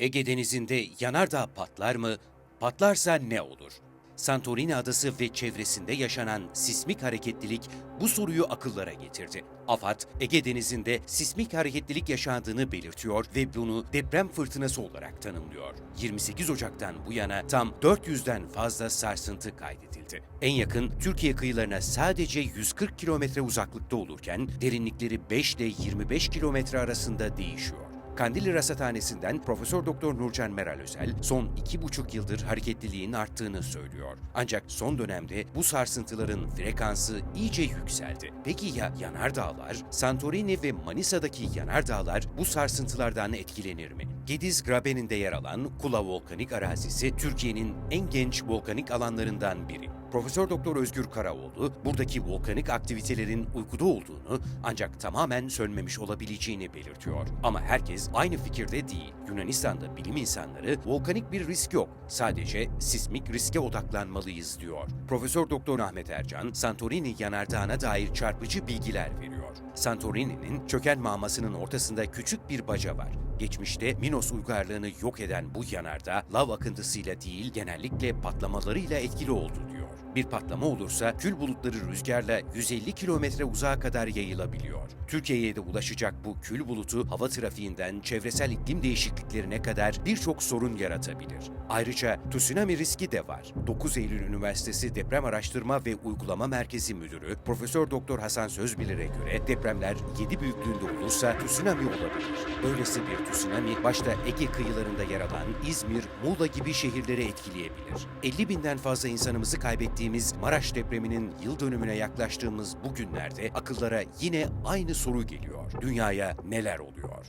Ege Denizi'nde yanardağ patlar mı? Patlarsa ne olur? Santorini adası ve çevresinde yaşanan sismik hareketlilik bu soruyu akıllara getirdi. AFAD, Ege Denizi'nde sismik hareketlilik yaşandığını belirtiyor ve bunu deprem fırtınası olarak tanımlıyor. 28 Ocak'tan bu yana tam 400'den fazla sarsıntı kaydedildi. En yakın Türkiye kıyılarına sadece 140 kilometre uzaklıkta olurken derinlikleri 5 ile 25 kilometre arasında değişiyor. Kandilli Rasathanesi'nden Profesör Doktor Nurcan Meral Özel son iki buçuk yıldır hareketliliğin arttığını söylüyor. Ancak son dönemde bu sarsıntıların frekansı iyice yükseldi. Peki ya yanardağlar? Santorini ve Manisa'daki yanardağlar bu sarsıntılardan etkilenir mi? Gediz Graben'inde yer alan Kula Volkanik Arazisi Türkiye'nin en genç volkanik alanlarından biri. Profesör Doktor Özgür Karaoğlu buradaki volkanik aktivitelerin uykuda olduğunu ancak tamamen sönmemiş olabileceğini belirtiyor. Ama herkes aynı fikirde değil. Yunanistan'da bilim insanları volkanik bir risk yok. Sadece sismik riske odaklanmalıyız diyor. Profesör Doktor Ahmet Ercan Santorini yanardağına dair çarpıcı bilgiler veriyor. Santorini'nin çöken mağmasının ortasında küçük bir baca var. Geçmişte Minos uygarlığını yok eden bu yanardağ lav akıntısıyla değil genellikle patlamalarıyla etkili oldu diyor. Bir patlama olursa kül bulutları rüzgarla 150 kilometre uzağa kadar yayılabiliyor. Türkiye'ye de ulaşacak bu kül bulutu hava trafiğinden çevresel iklim değişikliklerine kadar birçok sorun yaratabilir. Ayrıca tsunami riski de var. 9 Eylül Üniversitesi Deprem Araştırma ve Uygulama Merkezi Müdürü Profesör Doktor Hasan Sözbilir'e göre depremler 7 büyüklüğünde olursa tsunami olabilir. Böylesi bir tsunami başta Ege kıyılarında yer alan İzmir, Muğla gibi şehirleri etkileyebilir. 50 binden fazla insanımızı kaybettiğimiz Maraş depreminin yıl dönümüne yaklaştığımız bu günlerde akıllara yine aynı soru geliyor. Dünyaya neler oluyor?